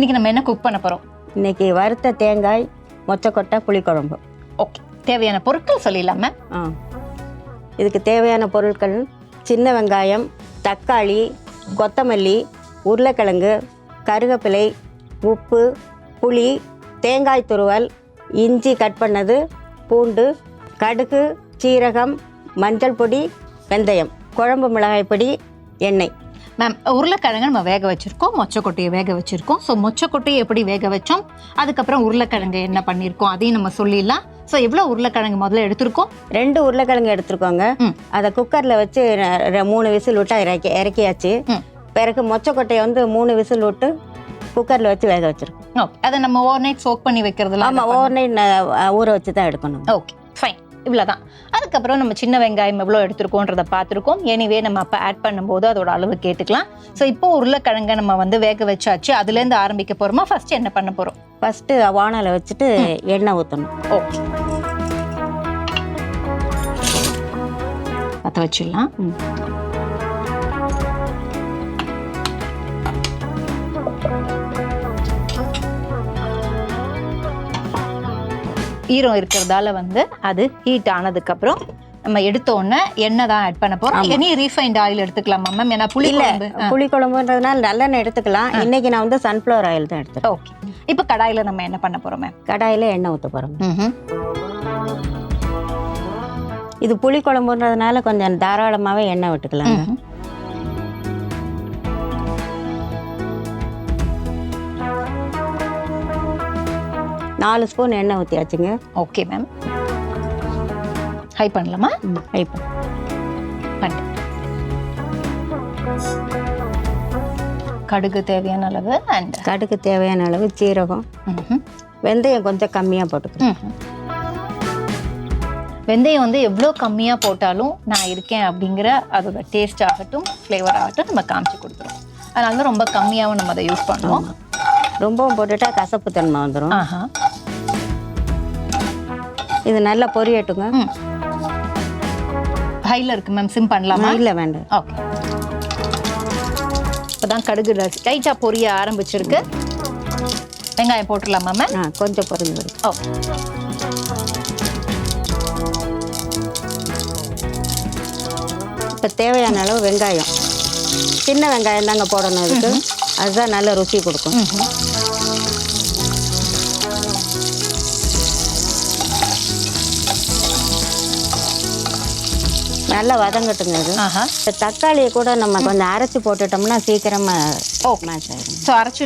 இன்னைக்கு நம்ம என்ன குக் பண்ண போறோம்? இன்னைக்கு வறுத்த தேங்காய் மொச்சக்கொட்டை புளிக்குழம்பு. ஓகே தேவையான பொருட்கள் சொல்லிடலாம்? ஆ. இதுக்கு தேவையான பொருட்கள் சின்ன வெங்காயம் தக்காளி கொத்தமல்லி உருளைக்கிழங்கு கருவேப்பிலை உப்பு புளி தேங்காய் துருவல் இஞ்சி கட் பண்ணது பூண்டு கடுகு சீரகம் மஞ்சள் பொடி வெந்தயம் குழம்பு மிளகாய் பொடி எண்ணெய். மேம் உருளைக்கிழங்கு நம்ம வேக வச்சிருக்கோம். மொச்சக்கொட்டையை வேக வச்சிருக்கோம். ஸோ மொச்சக்கொட்டையை எப்படி வேக வச்சோம்? அதுக்கப்புறம் உருளைக்கிழங்கு என்ன பண்ணியிருக்கோம் அதையும் நம்ம சொல்லிடலாம். ஸோ எவ்வளோ உருளைக்கிழங்கு முதல்ல எடுத்திருக்கோம்? ரெண்டு உருளைக்கிழங்கு எடுத்துருக்கோங்க. அதை குக்கரில் வச்சு மூணு விசில் விட்டு இறக்கி இறக்கியாச்சு. பிறகு மொச்சக்கொட்டையை வந்து மூணு விசில் விட்டு குக்கரில் வச்சு வேக வச்சிருக்கோம். ஓகே அதை நம்ம ஓவர் நைட் சோக் பண்ணி வைக்கிறதுல ஆமாம் ஓவர் நைட் ஊற வச்சு தான் எடுக்கணும். ஓகே ஃபைன் இவ்வளோதான் அதுக்கப்புறம் நம்ம சின்ன வெங்காயம் எவ்வளோ எடுத்திருக்கோன்றத பார்த்துருக்கோம். எனிவே நம்ம அப்போ ஆட் பண்ணும்போது அதோட அளவு கேட்டுக்கலாம். ஸோ இப்போ உருளைக்கிழங்கை நம்ம வந்து வேக வச்சாச்சு. அதுலேருந்து ஆரம்பிக்க போகிறோமா ஃபர்ஸ்ட் என்ன பண்ண போகிறோம் ஃபஸ்ட்டு வானலை வச்சுட்டு எண்ணெய் ஊற்றணும் ஓகே பற்ற வச்சிடலாம். ஈரம் இருக்கிறதால வந்து அது ஹீட் ஆனதுக்கப்புறம் நம்ம எடுத்த உடனே எண்ணெய் தான் ஆட் பண்ண போறோம். எனி ரீஃபைண்ட் ஆயில் எடுத்துக்கலாமா மேம் ஏன்னா புளி குழம்பு புளி குழம்புன்றதுனால நல்லெண்ணெய் எடுத்துக்கலாம். இன்னைக்கு நான் வந்து சன்ஃப்ளவர் ஆயில் தான் எடுத்துட்டேன். ஓகே இப்போ கடாயில நம்ம என்ன பண்ண போறோம் மேம் கடாயில் எண்ணெய் ஊற்ற போகிறோம் இது புளி குழம்புன்றதுனால கொஞ்சம் தாராளமாகவே எண்ணெய் விட்டுக்கலாங்க. நாலு ஸ்பூன் எண்ணெய் ஊற்றியாச்சுங்க ஓகே மேம் ஹை பண்ணலாமா? இப்போ பண்ணு கடுகு தேவையான அளவு அண்ட் கடுகு தேவையான அளவு சீரகம். வெந்தயம் கொஞ்சம் கம்மியாக போட்டுக்கிறேன் வெந்தயம் வந்து எவ்வளோ கம்மியாக போட்டாலும் நான் இருக்கேன் அப்படிங்கிற அதோட டேஸ்ட் ஆகட்டும் ஃப்ளேவர் ஆகட்டும் நம்ம காமிச்சு கொடுத்துரும் அதனால தான் ரொம்ப கம்மியாகவும் நம்ம அதை யூஸ் பண்ணுவோம் ரொம்பவும் போட்டுட்டா கசப்பு தன்மை வந்துடும் ஆஹா. இது நல்லா பொரியட்டுங்க ம். ஹையில் இருக்கு மேம் சிம் பண்ணலாமா? இல்லை வேண்டாம். ஓகே. இப்போதான் கடுகு லைட்டாக பொரிய ஆரம்பிச்சிருக்கு. வெங்காயம் போட்டுடலாமா மேம்? ஆ கொஞ்சம் பொரிஞ்சு வரும் ஓ. இப்போ தேவையான அளவு வெங்காயம். சின்ன வெங்காயம் தாங்க போடணும் இதுக்கு அதுதான் நல்ல ருசி கொடுக்கும். நல்லா வதங்கட்டுங்க இந்த தக்காளியை கூட நம்ம கொஞ்சம் அரைச்சி போட்டுட்டோம்னா சீக்கிரமா ஓகே ஸோ அரைச்சி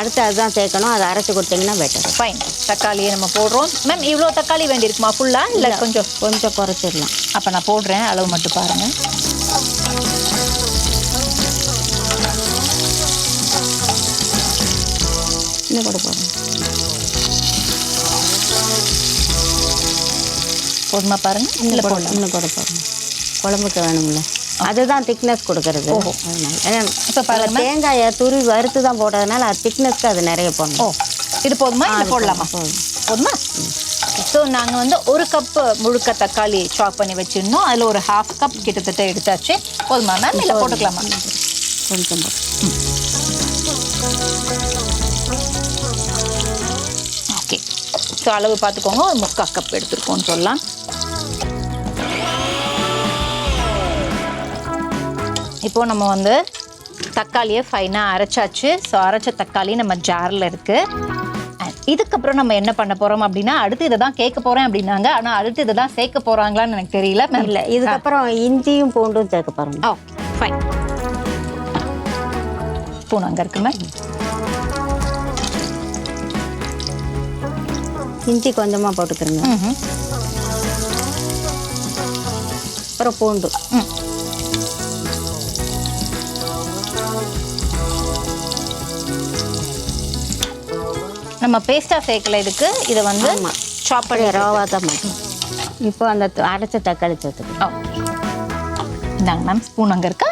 அடுத்து அதுதான் சேர்க்கணும். அதை அரைச்சி கொடுத்தீங்கன்னா பெட்டர் ஃபைன் தக்காளியை நம்ம போடுறோம். மேம் இவ்வளோ தக்காளி வேண்டியிருக்குமா? ஃபுல்லாக இல்லை கொஞ்சம்? கொஞ்சம் குறைச்சிடலாம். அப்போ நான் போடுறேன். அளவு மட்டும் பாருங்கள் இன்னும் கூட போடுறோம் போதுமா பாருங்க? இல்லை போடலாம். இன்னும் கூட போடுறோம் குழம்புக்கு வேணும்ல. அதுதான் திக்னஸ் கொடுக்கறது. ஏன்னா, இப்போ பாருங்க தேங்காயை துருவி வறுத்து தான் போட்டதுனால அது திக்னஸ்க்கு அது நிறைய போடணும். இது போதுமா? இல்லை போடலாமா? போதும். ஸோ நாங்கள் வந்து ஒரு கப்பு முழுக்க தக்காளி சாப் பண்ணி வச்சிருந்தோம் அதில் ஒரு ஹாஃப் கப் கிட்டத்தட்ட எடுத்தாச்சு. போதுமா மேம் இல்லை போட்டுக்கலாமா? கொஞ்சம். ஓகே. ஸோ அளவு பார்த்துக்கோங்க. ஒரு முக்கால் கப் எடுத்துருக்கோம்னு சொல்லலாம். இப்போ நம்ம வந்து தக்காளியை ஃபைனாக அரைச்சாச்சு. ஸோ அரைச்ச தக்காளி நம்ம ஜாரில் இருக்குது இதுக்கப்புறம் நம்ம என்ன பண்ண போகிறோம் அப்படின்னா அடுத்து இதை தான் கேட்க போகிறேன் அப்படின்னாங்க. ஆனால் அடுத்து இதை தான் சேர்க்க போகிறாங்களான்னு எனக்கு தெரியல. இல்ல இதுக்கப்புறம் இஞ்சியும் பூண்டும் சேர்க்க பாருங்க ஓகே ஃபைன் ஸ்பூன் அங்கே இருக்குமே. இஞ்சி கொஞ்சமா போட்டுக்கிறங்க. அப்புறம் பூண்டு. ம். நம்ம பேஸ்டா சேர்க்கல இதுக்கு இதை வந்து. சாப் பண்ணி ரவா தான் மாட்டோம் இப்போ அந்த அரைச்ச தக்காளி சேர்த்துக்கலாம். ஓ. இந்தாங்க மேம் ஸ்பூன் அங்கே இருக்கா?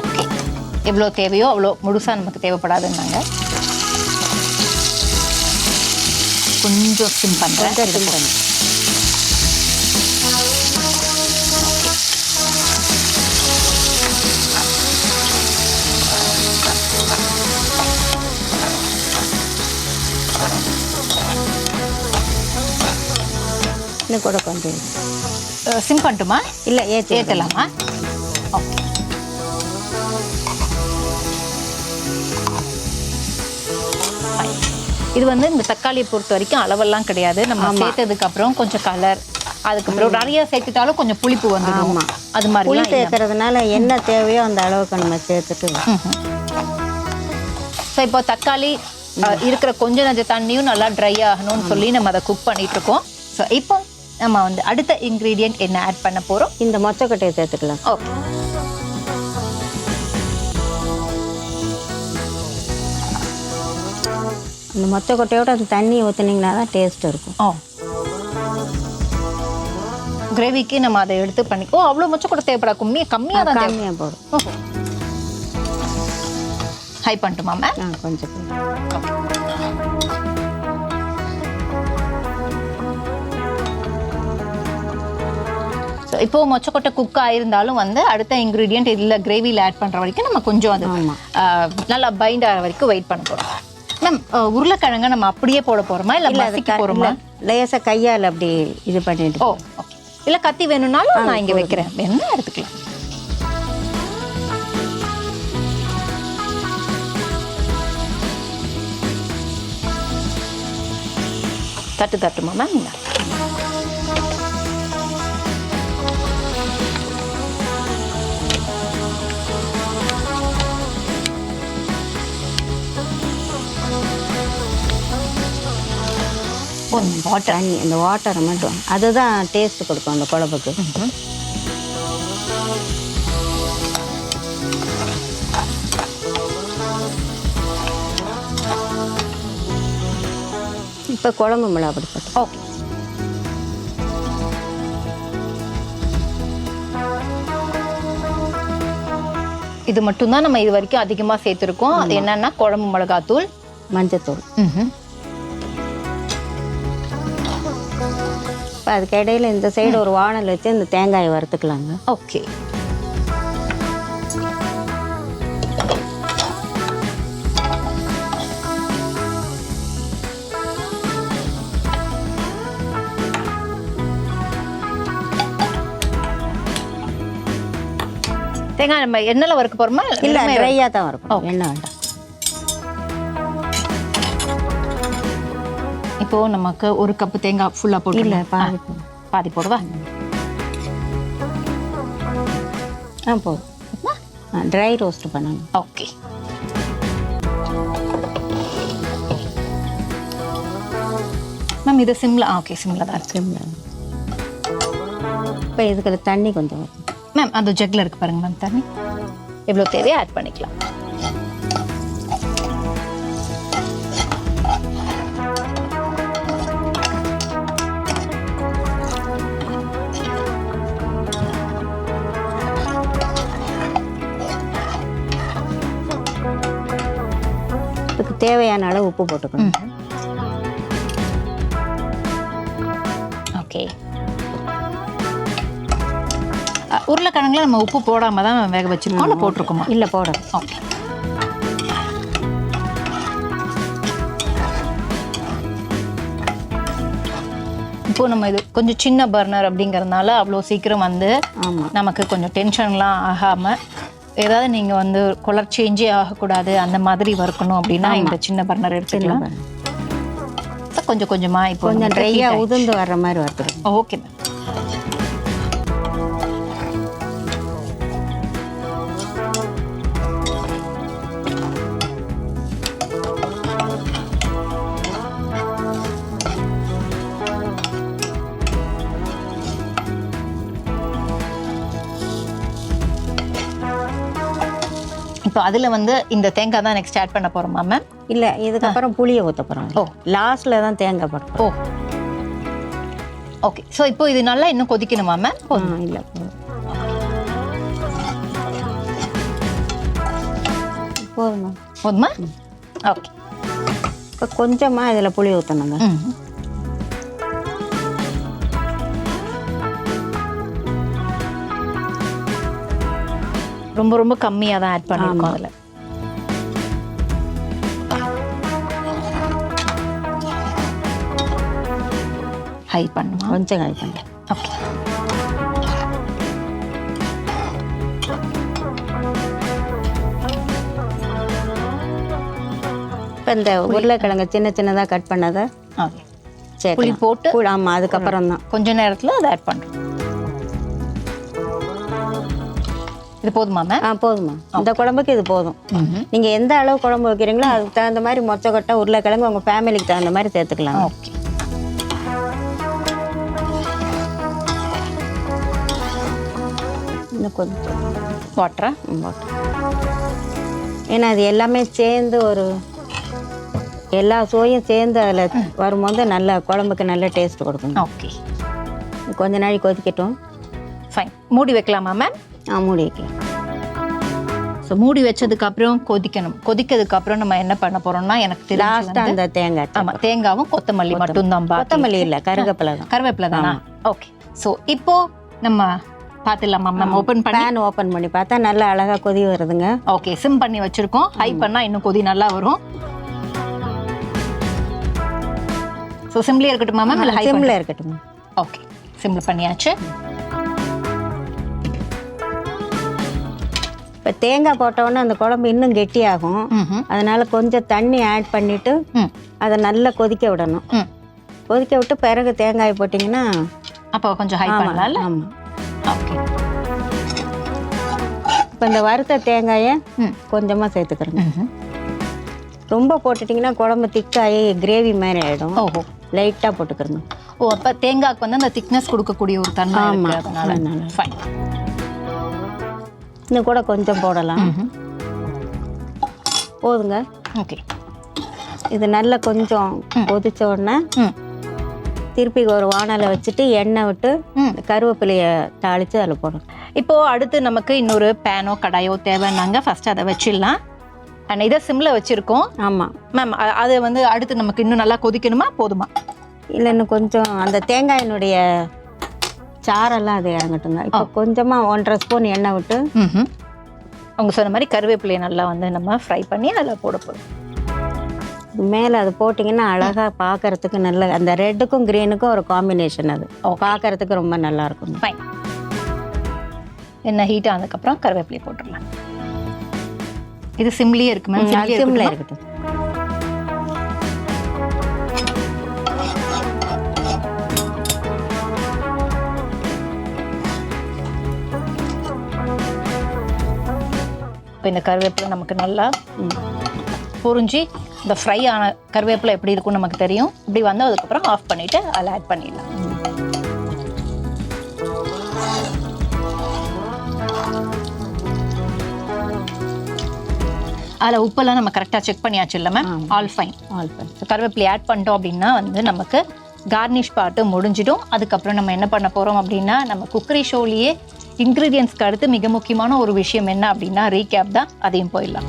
ஓகே. எவ்வளோ தேவையோ அவ்வளோ முழுசாக நமக்கு தேவைப்படாதுன்னாங்க. கொஞ்சம் சிம் பண்ணுறேன் கொஞ்சம். இன்னும் கூட கொஞ்சம் சிம் பண்ணட்டுமா இல்லை ஏற்றி ஏற்றலாமா ஓகே. இது வந்து இந்த தக்காளியை பொறுத்த வரைக்கும் அளவெல்லாம் கிடையாது. நம்ம சேர்த்ததுக்கு அப்புறம் கொஞ்சம் கலர் அதுக்கப்புறம் நிறைய சேர்த்துட்டாலும் கொஞ்சம் புளிப்பு வந்துடும். அது புளி மாதிரி சேர்க்கறதுனால என்ன தேவையோ அந்த அளவுக்கு நம்ம சேர்த்துட்டு ஸோ இப்போ தக்காளி இருக்கிற கொஞ்ச நஞ்ச தண்ணியும் நல்லா ட்ரை ஆகணும்னு சொல்லி நம்ம அதை குக் பண்ணிட்டு இருக்கோம். ஸோ இப்போ நம்ம வந்து அடுத்த இன்க்ரீடியன்ட் என்ன ஆட் பண்ண போறோம்? இந்த மொச்சக்கொட்டையை சேர்த்துக்கலாம். ஓகே அந்த மொச்சக்கொட்டையோட அந்த தண்ணி ஊற்றுனீங்கன்னா தான் டேஸ்ட் இருக்கும். ஓ கிரேவிக்கு நம்ம அதை எடுத்து பண்ணி ஓ அவ்வளோ மொச்சை கூட தேவைப்படா கம்மியாக கம்மியாக தான் கம்மியாக போடும் ஓஹோ. ஹை பண்ணட்டுமா மேம் கொஞ்சம். போடும். ஸோ இப்போ மொச்சக்கொட்டை குக் ஆயிருந்தாலும் வந்து அடுத்த இன்க்ரீடியன்ட் இதில் கிரேவியில் ஆட் பண்ணுற வரைக்கும் நம்ம கொஞ்சம் அது நல்லா பைண்ட் ஆகிற வரைக்கும் வெயிட் பண்ண போகிறோம் மேம் உருளைக்கிழங்க நம்ம அப்படியே போட போகிறோமா இல்லை மசிக்க போகிறோமா லேசாக கையால் அப்படி இது பண்ணிட்டு ஓ இல்லை கத்தி வேணும்னாலும் நான் இங்கே வைக்கிறேன். வேணும்னா எடுத்துக்கலாம். தட்டு தட்டுமா மேம் ஒன் வாட்டர் தண்ணி இந்த வாட்டரை மட்டும். அதுதான் டேஸ்ட் கொடுக்கும் அந்த குழம்புக்கு. இப்போ குழம்பு மிளகாப்பொடி போட்டு. ஓகே இது மட்டும்தான் நம்ம இது வரைக்கும் அதிகமாக சேர்த்துருக்கோம். அது என்னன்னா குழம்பு மிளகாத்தூள். மஞ்சத்தூள். அதுக்கு இடையில இந்த சைடு ஒரு வானல் வச்சு இந்த தேங்காயை வறுத்துக்கலாங்க. ஓகே தேங்காய் நம்ம எண்ணெயில் வறுக்க போறோமா? இல்லை ட்ரையாக தான் வறுக்கணும் எண்ணெய் வேண்டாம். இப்போ நமக்கு ஒரு கப்பு தேங்காய் ஃபுல்லா போட்டு இல்லை பாதி. பாதி போடுவா? ஆ போதும். ட்ரை ரோஸ்ட் பண்ணணும். ஓகே மேம் இது சிம்ல ஓகே சிம்ல தான் சிம்ல இப்போ இதுக்கு தண்ணி கொஞ்சம் மேம் அந்த ஜக்ல இருக்கு பாருங்க மேம் தண்ணி. எவ்வளோ தேவையோ ஆட் பண்ணிக்கலாம். தேவையான அளவு உப்பு போட்டுக்கணும். ஓகே. உருளைக்கிழங்குல நம்ம உப்பு போடாம தான் வேக வச்சிருக்கோம். இல்லை போட்டிருக்கோமா? இல்லை போடணும் ஓகே. இப்போ நம்ம இது கொஞ்சம் சின்ன பர்னர் அப்படிங்கறதுனால அவ்வளோ சீக்கிரம் வந்து நமக்கு கொஞ்சம் டென்ஷன்லாம் ஆகாம ஏதாவது நீங்க வந்து கலர் சேஞ்சே ஆகக்கூடாது அந்த மாதிரி வறுக்கணும் அப்படின்னா இந்த சின்ன பர்னர் எடுத்துக்கலாம். கொஞ்சம் கொஞ்சமா இப்போ கொஞ்சம் ட்ரையாக உதிர்ந்து வர்ற மாதிரி வறுத்துக்கணும் ஓகே மேம் இப்போ அதுல வந்து இந்த தேங்காய் தான் நெக்ஸ்ட் ஆட் பண்ண போறோமா மேம் இல்லை இதுக்கப்புறம் புளியை ஊற்ற போகிறோம் ஓ. லாஸ்ட்டில் தான் தேங்காய் போடுறோம் ஓ. ஓகே ஸோ இப்போ இது நல்லா இன்னும் கொதிக்கணுமா மேம் இல்லை. போதுமா போதுமா? ஓகே இப்போ கொஞ்சமாக இதில் புளி ஊற்றணுங்க ரொம்ப ரொம்ப கம்மியாக தான் ஆட் பண்ணியிருக்கோம் அதில். ஹை பண்ணுமா? கொஞ்சம் காய் பண்ணுறேன் ஓகே இப்போ இந்த உருளைக்கிழங்கு சின்ன சின்னதாக கட் பண்ணதை ஓகே புளி போட்டு ஆமாம் அதுக்கப்புறம் தான் கொஞ்ச நேரத்தில் அதை ஆட் பண்ணுறோம் இது போதுமா மேம் ஆ போதுமா இந்த குழம்புக்கு இது போதும். நீங்கள் எந்த அளவு குழம்பு வைக்கிறீங்களோ அதுக்கு தகுந்த மாதிரி மொச்ச கொட்டை உருளைக்கிழங்கு உங்கள் ஃபேமிலிக்கு தகுந்த மாதிரி சேர்த்துக்கலாம் ஓகே. இன்னும் கொஞ்சம். வாட்டரா? போட்டு. ஏன்னா அது எல்லாமே சேர்ந்து ஒரு எல்லா சுவையும் சேர்ந்து அதில் வரும்போது நல்ல குழம்புக்கு நல்ல டேஸ்ட் கொடுக்கும் ஓகே. கொஞ்ச நாள் கொதிக்கட்டும். ஃபைன் மூடி வைக்கலாமா மேம் மூடி வைக்கலாம். ஸோ மூடி வச்சதுக்கு அப்புறம் கொதிக்கணும். கொதிக்கிறதுக்கு அப்புறம் நம்ம என்ன பண்ண போறோம்னா எனக்கு லாஸ்ட்டாக அந்த தேங்காய் ஆமா தேங்காவும் கொத்தமல்லி மட்டும்தான் கொத்தமல்லி இல்லை கருகப்பிலை தான். கருவேப்பிலை தானா? ஓகே ஸோ இப்போ நம்ம பார்த்துடலாமா மேம் ஓப்பன் பண்ணி? பேன் ஓப்பன் பண்ணி பார்த்தா நல்லா அழகாக கொதி வருதுங்க. ஓகே சிம் பண்ணி வச்சிருக்கோம். ஹை பண்ணா இன்னும் கொதி நல்லா வரும். ஸோ சிம்லேயே இருக்கட்டுமா மேம் இல்லை ஹை சிம்மில் இருக்கட்டும். ஓகே சிம்ல பண்ணியாச்சு. தேங்காய் போட்டோன்னே அந்த குழம்பு இன்னும் கெட்டியாகும். அதனால கொஞ்சம் தண்ணி ஆட் பண்ணிட்டு அதை நல்லா கொதிக்க விடணும். கொதிக்க விட்டு பிறகு தேங்காய் போட்டிங்கன்னா அப்போ கொஞ்சம் ஹை பண்ணலாம்ல? ஆமாம் ஓகே இப்போ இந்த வறுத்த தேங்காயை கொஞ்சமாக சேர்த்துக்கிறேங்க. ரொம்ப போட்டுட்டிங்கன்னா குழம்பு திக்காகி கிரேவி மாதிரி ஆகிடும் ஓஹோ. லைட்டாக போட்டுக்கிறங்க ஓ அப்போ தேங்காய்க்கு வந்து அந்த திக்னஸ் கொடுக்கக்கூடிய ஒரு தன்மை அதனால. ஃபைன் இன்னும் கூட கொஞ்சம் போடலாம். போதுங்க. ஓகே. இது நல்லா கொஞ்சம் கொதிச்ச உடனே திருப்பி ஒரு வானலை வச்சுட்டு எண்ணெய் விட்டு கருவேப்பிலையை தாளித்து அதில் போடணும். இப்போ அடுத்து நமக்கு இன்னொரு பேனோ கடாயோ தேவைன்னாங்க. ஃபர்ஸ்ட் அதை வச்சிடலாம். அண்ட் இதை சிம்ல வச்சிருக்கோம். ஆமாம் மேம் அது வந்து அடுத்து நமக்கு இன்னும் நல்லா கொதிக்கணுமா? போதுமா? இல்லை இன்னும் கொஞ்சம் அந்த தேங்காயினுடைய சாரெல்லாம் அது இறங்கட்டுங்க இப்போ கொஞ்சமாக ஒன்றரை ஸ்பூன் எண்ணெய் விட்டு அவங்க சொன்ன மாதிரி கருவேப்பிலையை நல்லா வந்து நம்ம ஃப்ரை பண்ணி அதில் போட போகிறோம் மேலே அது போட்டிங்கன்னா அழகாக பார்க்கறதுக்கு நல்ல அந்த ரெட்டுக்கும் க்ரீனுக்கும் ஒரு காம்பினேஷன் அது. பார்க்கறதுக்கு ரொம்ப நல்லா இருக்கும். ஃபைன் என்ன ஹீட் ஆனதுக்கப்புறம் கருவேப்பிலையை போட்டுடலாம். இது சிம்லியே இருக்கு மேம் சிம்லியே சிம்ல இருக்கு இருக்கட்டும். இப்போ இந்த கருவேப்பிலை நமக்கு நல்லா புரிஞ்சு இந்த ஃப்ரை ஆன கருவேப்பிலை எப்படி இருக்கும்னு நமக்கு தெரியும். இப்படி வந்து அதுக்கப்புறம் ஆஃப் பண்ணிட்டு அதில் ஆட் பண்ணிடலாம். அதில் உப்பெல்லாம் நம்ம கரெக்டாக செக் பண்ணியாச்சு இல்லை மேம் ஆல் ஃபைன் ஆல் பண்ணி ஸோ கருவேப்பிலை ஆட் பண்ணிட்டோம் அப்படின்னா வந்து நமக்கு கார்னிஷ் பாட்டு முடிஞ்சிடும். அதுக்கப்புறம் நம்ம என்ன பண்ண போகிறோம் அப்படின்னா நம்ம குக்கரி ஷோலேயே இன்க்ரீடியன்ஸ்க்கு அடுத்து மிக முக்கியமான ஒரு விஷயம் என்ன அப்படின்னா ரீகேப் தான். அதையும் போயிடலாம்.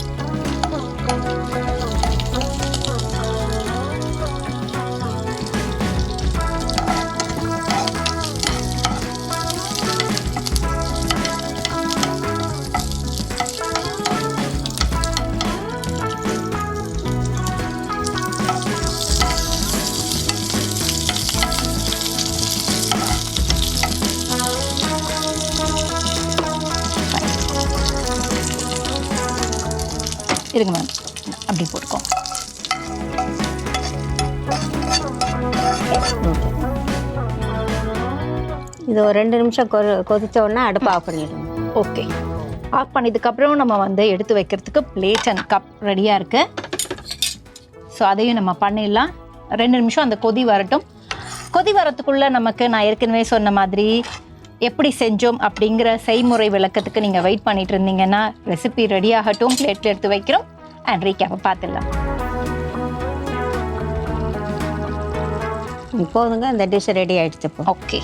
இருங்க மேம். அப்படி போட்டுக்கோ. ஓகே இது ஒரு ரெண்டு நிமிஷம் கொ கொதிச்ச உடனே அடுப்பு ஆஃப் பண்ணிடணும் ஓகே. ஆஃப் பண்ணதுக்கப்புறம் நம்ம வந்து எடுத்து வைக்கிறதுக்கு பிளேட் அண்ட் கப் ரெடியாக இருக்கு. ஸோ அதையும் நம்ம பண்ணிடலாம். ரெண்டு நிமிஷம் அந்த கொதி வரட்டும். கொதி வரத்துக்குள்ள நமக்கு நான் ஏற்கனவே சொன்ன மாதிரி எப்படி செஞ்சோம் அப்படிங்கிற செய்முறை விளக்கத்துக்கு நீங்கள் வெயிட் பண்ணிட்டு இருந்தீங்கன்னா ரெசிபி ரெடி ஆகட்டும் பிளேட்டில் எடுத்து வைக்கிறோம். அண்ட் ரீகேப்பை பார்த்துடலாம் போதுங்க இந்த டிஷ் ரெடி ஆயிடுச்சு இப்போ. ஓகே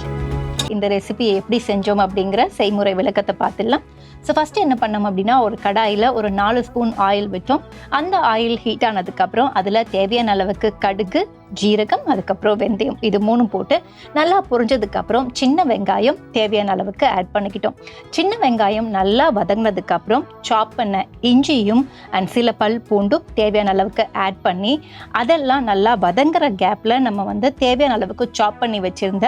இந்த ரெசிபியை எப்படி செஞ்சோம் அப்படிங்கிற செய்முறை விளக்கத்தை பார்த்துடலாம். ஸோ ஃபஸ்ட்டு என்ன பண்ணோம் அப்படின்னா ஒரு கடாயில் ஒரு நாலு ஸ்பூன் ஆயில் விட்டோம். அந்த ஆயில் ஹீட் ஆனதுக்கப்புறம் அதில் தேவையான அளவுக்கு கடுகு ஜீரகம் அதுக்கப்புறம் வெந்தயம் இது மூணும் போட்டு நல்லா பொரிஞ்சதுக்கப்புறம் சின்ன வெங்காயம் தேவையான அளவுக்கு ஆட் பண்ணிக்கிட்டோம். சின்ன வெங்காயம் நல்லா வதங்கினதுக்கப்புறம் சாப் பண்ண இஞ்சியும் அண்ட் சில பல் பூண்டும் தேவையான அளவுக்கு ஆட் பண்ணி அதெல்லாம் நல்லா வதங்குற கேப்பில் நம்ம வந்து தேவையான அளவுக்கு சாப் பண்ணி வச்சுருந்த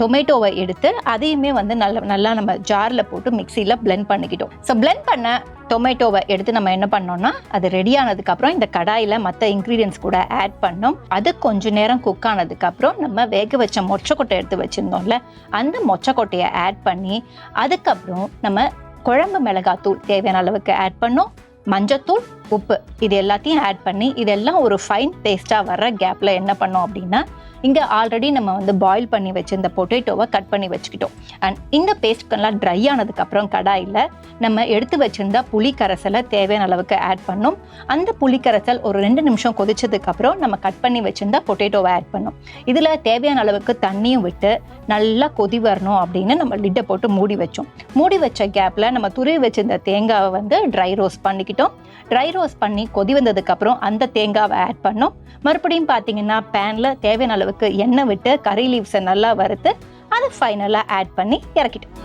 டொமேட்டோவை எடுத்து அதையுமே வந்து நல்ல நல்லா நம்ம ஜாரில் போட்டு மிக்சியில் பிளெண்ட் பண்ணிக்கிட்டோம். ஸோ பிளெண்ட் பண்ண டொமேட்டோவை எடுத்து நம்ம என்ன பண்ணோம்னா அது ரெடி ஆனதுக்கப்புறம் இந்த கடாயில் மற்ற இன்க்ரீடியன்ஸ் கூட ஆட் பண்ணோம். அது கொஞ்ச நேரம் குக் ஆனதுக்கப்புறம் நம்ம வேக வச்ச மொச்சக்கொட்டை எடுத்து வச்சுருந்தோம்ல அந்த மொச்சக்கொட்டையை ஆட் பண்ணி அதுக்கப்புறம் நம்ம குழம்பு மிளகாத்தூள் தேவையான அளவுக்கு ஆட் பண்ணோம். மஞ்சத்தூள் உப்பு இது எல்லாத்தையும் ஆட் பண்ணி இதெல்லாம் ஒரு ஃபைன் பேஸ்ட்டாக வர்ற கேப்பில் என்ன பண்ணோம் அப்படின்னா இங்கே ஆல்ரெடி நம்ம வந்து பாயில் பண்ணி வச்சிருந்த பொட்டேட்டோவை கட் பண்ணி வச்சுக்கிட்டோம். அண்ட் இந்த பேஸ்ட்கெல்லாம் ட்ரை ஆனதுக்கப்புறம் கடாயில் நம்ம எடுத்து வச்சிருந்த புளி கரைசலை தேவையான அளவுக்கு ஆட் பண்ணோம். அந்த புளி கரைசல் ஒரு ரெண்டு நிமிஷம் கொதிச்சதுக்கப்புறம் நம்ம கட் பண்ணி வச்சிருந்த பொட்டேட்டோவை ஆட் பண்ணோம். இதில் தேவையான அளவுக்கு தண்ணியும் விட்டு நல்லா கொதி வரணும் அப்படின்னு நம்ம லிட்டை போட்டு மூடி வச்சோம். மூடி வச்ச கேப்பில் நம்ம துருவி வச்சிருந்த தேங்காவை வந்து ட்ரை ரோஸ்ட் பண்ணிக்கிட்டோம். ட்ரை ரோஸ்ட் பண்ணி கொதி வந்ததுக்கப்புறம் அந்த தேங்காவை ஆட் பண்ணோம். மறுபடியும் பார்த்தீங்கன்னா பேனில் தேவையான அளவுக்கு எண்ணெய் விட்டு கறி லீவ்ஸை நல்லா வறுத்து அதை ஃபைனலாக ஆட் பண்ணி இறக்கிட்டோம்.